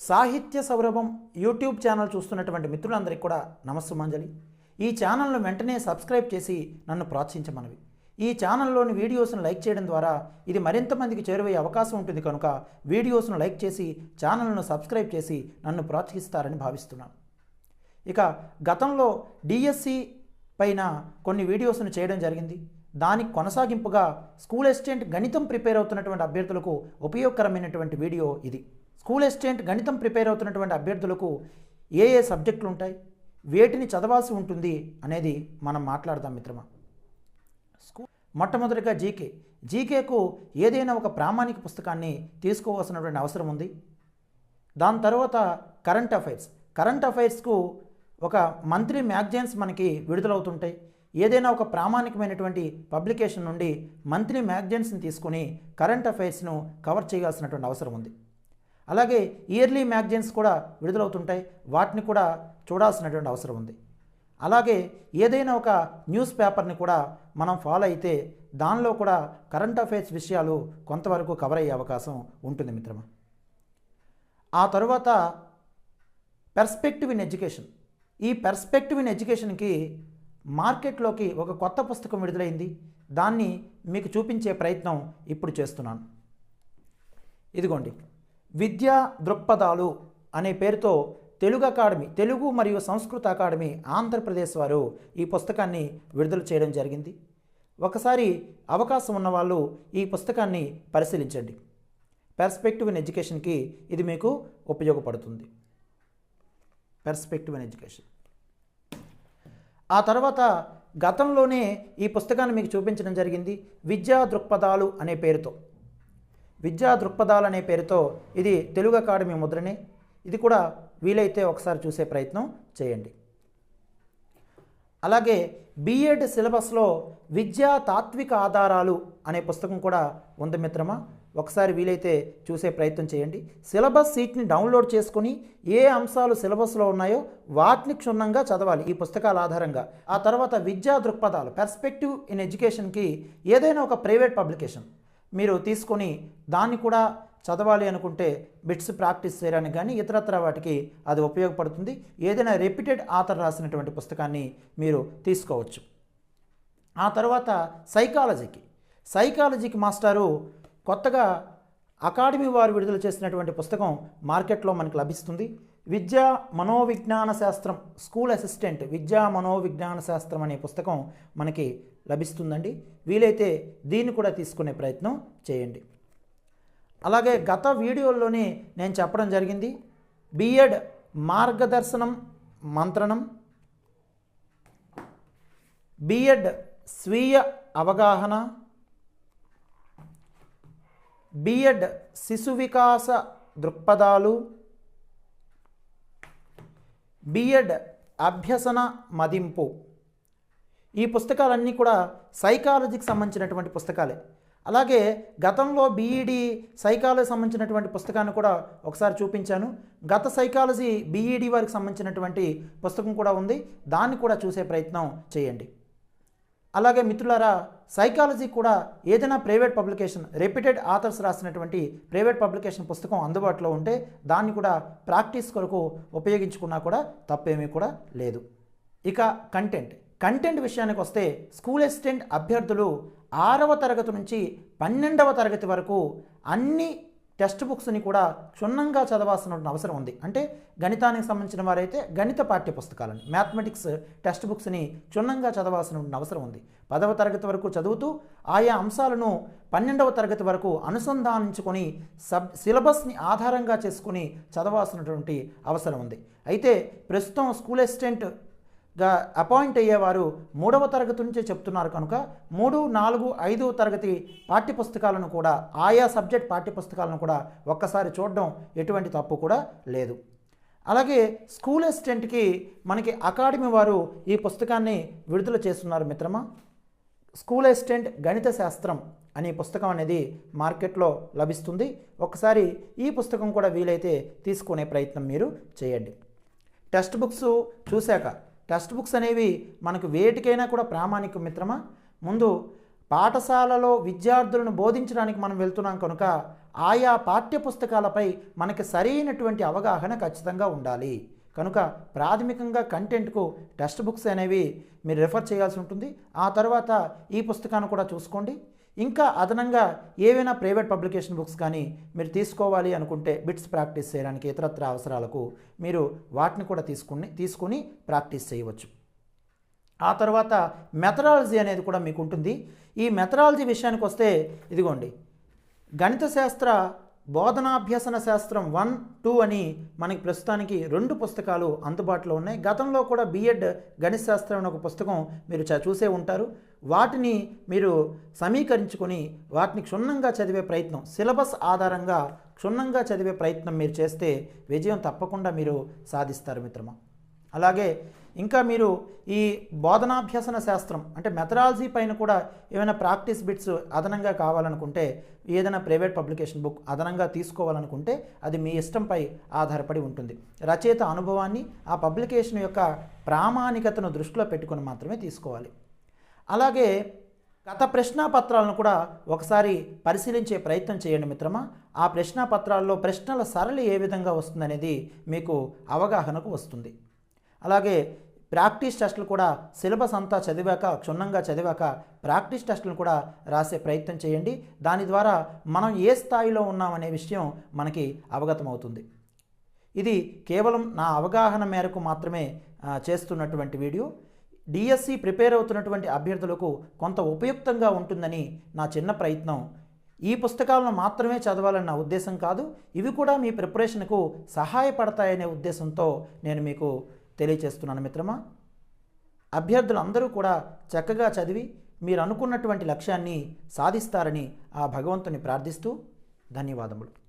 సాహిత్య సౌరభం YouTube channel చూస్తున్నటువంటి మిత్రులందరికీ కూడా నమస్సుమాంజలి. ఈ ఛానల్ను వెంటనే సబ్స్క్రైబ్ చేసి నన్ను ప్రోత్సహించమనవి. ఈ ఛానల్లోని వీడియోస్ను లైక్ చేయడం ద్వారా ఇది మరింత మందికి చేరువయ్యే అవకాశం ఉంటుంది కనుక వీడియోస్ను లైక్ చేసి ఛానల్ను సబ్స్క్రైబ్ చేసి నన్ను ప్రోత్సహిస్తారని భావిస్తున్నాను. ఇక గతంలో డిఎస్సి పైన కొన్ని వీడియోస్ను చేయడం జరిగింది. దానికి కొనసాగింపుగా స్కూల్ అసిస్టెంట్ గణితం ప్రిపేర్ అవుతున్నటువంటి అభ్యర్థులకు ఉపయోగకరమైనటువంటి వీడియో ఇది. స్కూల్ అసిస్టెంట్ గణితం ప్రిపేర్ అవుతున్నటువంటి అభ్యర్థులకు ఏ ఏ సబ్జెక్టులు ఉంటాయి? వేటిని చదవాల్సి ఉంటుంది అనేది మనం మాట్లాడదాం మిత్రమా? స్కూల్ మొట్టమొదటిగా జీకే. జీకేకు ఏదైనా ఒక ప్రామాణిక పుస్తకాన్ని తీసుకోవాల్సినటువంటి అవసరం ఉంది. దాని తర్వాత కరెంట్ అఫైర్స్. కరెంట్ అఫైర్స్కు ఒక మంత్లీ మ్యాగజైన్స్ మనకి విడుదలవుతుంటాయి. ఏదైనా ఒక ప్రామాణికమైనటువంటి పబ్లికేషన్ నుండి మంత్లీ మ్యాగజైన్స్ని తీసుకొని కరెంట్ అఫైర్స్ను కవర్ చేయాల్సినటువంటి అవసరం ఉంది. అలాగే ఇయర్లీ మ్యాగజైన్స్ కూడా విడుదలవుతుంటాయి. వాటిని కూడా చూడాల్సినటువంటి అవసరం ఉంది. అలాగే ఏదైనా ఒక న్యూస్ పేపర్ని కూడా మనం ఫాలో అయితే దానిలో కూడా కరెంట్ అఫైర్స్ విషయాలు కొంతవరకు కవర్ అయ్యే అవకాశం ఉంటుంది మిత్రమా? ఆ తరువాత పెర్స్పెక్టివ్ ఇన్ ఎడ్యుకేషన్ ఈ పెర్స్పెక్టివ్ ఇన్ ఎడ్యుకేషన్కి మార్కెట్లోకి ఒక కొత్త పుస్తకం విడుదలైంది. దాన్ని మీకు చూపించే ప్రయత్నం ఇప్పుడు చేస్తున్నాను. ఇదిగోండి. విద్యా దృక్పథాలు అనే పేరుతో తెలుగు అకాడమీ తెలుగు మరియు సంస్కృత అకాడమీ ఆంధ్రప్రదేశ్ వారు ఈ పుస్తకాన్ని విడుదల చేయడం జరిగింది. ఒకసారి అవకాశం ఉన్నవాళ్ళు ఈ పుస్తకాన్ని పరిశీలించండి. పెర్స్పెక్టివ్ ఇన్ ఎడ్యుకేషన్కి ఇది మీకు ఉపయోగపడుతుంది. పెర్స్పెక్టివ్ ఇన్ ఎడ్యుకేషన్ ఆ తర్వాత గతంలోనే ఈ పుస్తకాన్ని మీకు చూపించడం జరిగింది. విద్యా దృక్పథాలు అనే పేరుతో. విద్యా దృక్పథాలు అనే పేరుతో ఇది తెలుగు అకాడమీ ముద్రనే. ఇది కూడా వీలైతే ఒకసారి చూసే ప్రయత్నం చేయండి. అలాగే బీఎడ్ సిలబస్లో విద్యా తాత్విక ఆధారాలు అనే పుస్తకం కూడా ఉంది మిత్రమా. ఒకసారి వీలైతే చూసే ప్రయత్నం చేయండి. సిలబస్ సీట్ని డౌన్లోడ్ చేసుకొని ఏ అంశాలు సిలబస్లో ఉన్నాయో వాటిని క్షుణ్ణంగా చదవాలి ఈ పుస్తకాల ఆధారంగా. ఆ తర్వాత విద్యా దృక్పథాలు పెర్స్పెక్టివ్ ఇన్ ఎడ్యుకేషన్కి ఏదైనా ఒక ప్రైవేట్ పబ్లికేషన్. మీరు తీసుకొని దాన్ని కూడా చదవాలి అనుకుంటే బిట్స్ ప్రాక్టీస్ చేయడానికి కానీ ఇతరత్ర వాటికి అది ఉపయోగపడుతుంది. ఏదైనా రెప్యూటెడ్ ఆథర్ రాసినటువంటి పుస్తకాన్ని మీరు తీసుకోవచ్చు. ఆ తర్వాత సైకాలజీకి. సైకాలజీకి మాస్టారు కొత్తగా అకాడమీ వారు విడుదల చేసినటువంటి పుస్తకం మార్కెట్లో మనకు లభిస్తుంది. విద్యా మనోవిజ్ఞాన శాస్త్రం స్కూల్ అసిస్టెంట్ విద్యా మనోవిజ్ఞాన శాస్త్రం అనే పుస్తకం మనకి లభిస్తుందండి. వీలైతే దీన్ని కూడా తీసుకునే ప్రయత్నం చేయండి. అలాగే గత వీడియోల్లోనే నేను చెప్పడం జరిగింది. బిఎడ్ మార్గదర్శనం మంత్రణం బిఎడ్ స్వీయ అవగాహన బిఎడ్ శిశు వికాస దృక్పథాలు బిఎడ్ అభ్యసన మదింపు. ఈ పుస్తకాలన్నీ కూడా సైకాలజీకి సంబంధించినటువంటి పుస్తకాలే. అలాగే గతంలో బీఈడి సైకాలజీ సంబంధించినటువంటి పుస్తకాన్ని కూడా ఒకసారి చూపించాను. గత సైకాలజీ బీఈడి వారికి సంబంధించినటువంటి పుస్తకం కూడా ఉంది. దాన్ని కూడా చూసే ప్రయత్నం చేయండి. అలాగే మిత్రులారా సైకాలజీ కూడా ఏదైనా ప్రైవేట్ పబ్లికేషన్ రెప్యూటెడ్ ఆథర్స్ రాసినటువంటి ప్రైవేట్ పబ్లికేషన్ పుస్తకం అందుబాటులో ఉంటే దాన్ని కూడా ప్రాక్టీస్ కొరకు ఉపయోగించుకున్నా కూడా తప్పేమీ కూడా లేదు. ఇక కంటెంట్ కంటెంట్ విషయానికి వస్తే స్కూల్ అసిస్టెంట్ అభ్యర్థులు ఆరవ తరగతి నుంచి పన్నెండవ తరగతి వరకు అన్ని టెక్స్ట్ బుక్స్ని కూడా క్షుణ్ణంగా చదవాల్సిన అవసరం ఉంది. అంటే గణితానికి సంబంధించిన వారైతే గణిత పాఠ్య పుస్తకాలని మ్యాథమెటిక్స్ టెక్స్ట్ బుక్స్ని క్షుణ్ణంగా చదవాల్సిన అవసరం ఉంది. పదవ తరగతి వరకు చదువుతూ ఆయా అంశాలను పన్నెండవ తరగతి వరకు అనుసంధానించుకొని సబ్ సిలబస్ని ఆధారంగా చేసుకుని చదవాల్సినటువంటి అవసరం ఉంది. అయితే ప్రస్తుతం స్కూల్ అసిస్టెంట్ గా అపాయింట్ అయ్యేవారు మూడవ తరగతి నుంచే చెప్తున్నారు కనుక మూడు నాలుగు ఐదు తరగతి పాఠ్యపుస్తకాలను కూడా ఆయా సబ్జెక్ట్ పాఠ్యపుస్తకాలను కూడా ఒక్కసారి చూడడం ఎటువంటి తప్పు కూడా లేదు. అలాగే స్కూల్ అసిస్టెంట్కి మనకి అకాడమీ వారు ఈ పుస్తకాన్ని విడుదల చేస్తున్నారు మిత్రమా? స్కూల్ అసిస్టెంట్ గణిత శాస్త్రం అనే పుస్తకం అనేది మార్కెట్లో లభిస్తుంది. ఒకసారి ఈ పుస్తకం కూడా వీలైతే తీసుకునే ప్రయత్నం మీరు చేయండి. టెక్స్ట్ బుక్స్ చూశాక టెక్స్ట్ బుక్స్ అనేవి మనకు వేటికైనా కూడా ప్రామాణిక మిత్రమా? ముందు పాఠశాలలో విద్యార్థులను బోధించడానికి మనం వెళ్తున్నాం కనుక ఆయా పాఠ్య పుస్తకాలపై మనకి సరైనటువంటి అవగాహన ఖచ్చితంగా ఉండాలి. కనుక ప్రాథమికంగా కంటెంట్కు టెక్స్ట్ బుక్స్ అనేవి మీరు రెఫర్ చేయాల్సి ఉంటుంది. ఆ తర్వాత ఈ పుస్తకాన్ని కూడా చూసుకోండి. ఇంకా అదనంగా ఏవైనా ప్రైవేట్ పబ్లికేషన్ బుక్స్ కానీ మీరు తీసుకోవాలి అనుకుంటే బిట్స్ ప్రాక్టీస్ చేయడానికి ఇతరత్ర అవసరాలకు మీరు వాటిని కూడా తీసుకుని తీసుకుని ప్రాక్టీస్ చేయవచ్చు. ఆ తర్వాత మెథడాలజీ అనేది కూడా మీకు ఉంటుంది. ఈ మెథడాలజీ విషయానికి వస్తే ఇదిగోండి గణిత శాస్త్ర బోధనాభ్యసన శాస్త్రం వన్ టూ అని మనకి ప్రస్తుతానికి రెండు పుస్తకాలు అందుబాటులో ఉన్నాయి. గతంలో కూడా బీఎడ్ గణిత శాస్త్రం అనే ఒక పుస్తకం మీరు చ- చూసే ఉంటారు. వాటిని మీరు సమీకరించుకొని వాటిని క్షుణ్ణంగా చదివే ప్రయత్నం సిలబస్ ఆధారంగా క్షుణ్ణంగా చదివే ప్రయత్నం మీరు చేస్తే విజయం తప్పకుండా మీరు సాధిస్తారు మిత్రమా. అలాగే ఇంకా మీరు ఈ బోధనాభ్యసన శాస్త్రం అంటే మెథడాలజీ పైన కూడా ఏమైనా ప్రాక్టీస్ బిట్స్ అదనంగా కావాలనుకుంటే ఏదైనా ప్రైవేట్ పబ్లికేషన్ బుక్ అదనంగా తీసుకోవాలనుకుంటే అది మీ ఇష్టంపై ఆధారపడి ఉంటుంది. రచయిత అనుభవాన్ని ఆ పబ్లికేషన్ యొక్క ప్రామాణికతను దృష్టిలో పెట్టుకొని మాత్రమే తీసుకోవాలి. అలాగే గత ప్రశ్నాపత్రాలను కూడా ఒకసారి పరిశీలించే ప్రయత్నం చేయండి మిత్రమా. ఆ ప్రశ్నాపత్రాల్లో ప్రశ్నల సరళి ఏ విధంగా వస్తుందనేది మీకు అవగాహనకు వస్తుంది. అలాగే ప్రాక్టీస్ టెస్టులు కూడా సిలబస్ అంతా చదివాక క్షుణ్ణంగా చదివాక ప్రాక్టీస్ టెస్టులను కూడా రాసే ప్రయత్నం చేయండి. దాని ద్వారా మనం ఏ స్థాయిలో ఉన్నామనే విషయం మనకి అవగతమవుతుంది. ఇది కేవలం నా అవగాహన మేరకు మాత్రమే చేస్తున్నటువంటి వీడియో. డిఎస్సి ప్రిపేర్ అవుతున్నటువంటి అభ్యర్థులకు కొంత ఉపయుక్తంగా ఉంటుందని నా చిన్న ప్రయత్నం. ఈ పుస్తకాలను మాత్రమే చదవాలని నా ఉద్దేశం కాదు. ఇవి కూడా మీ ప్రిపరేషన్కు సహాయపడతాయనే ఉద్దేశంతో నేను మీకు తెలియచేస్తున్నాను మిత్రమా? అభ్యర్థులు అందరూ కూడా చక్కగా చదివి మీరు అనుకున్నటువంటి లక్ష్యాన్ని సాధిస్తారని ఆ భగవంతుని ప్రార్థిస్తూ ధన్యవాదములు.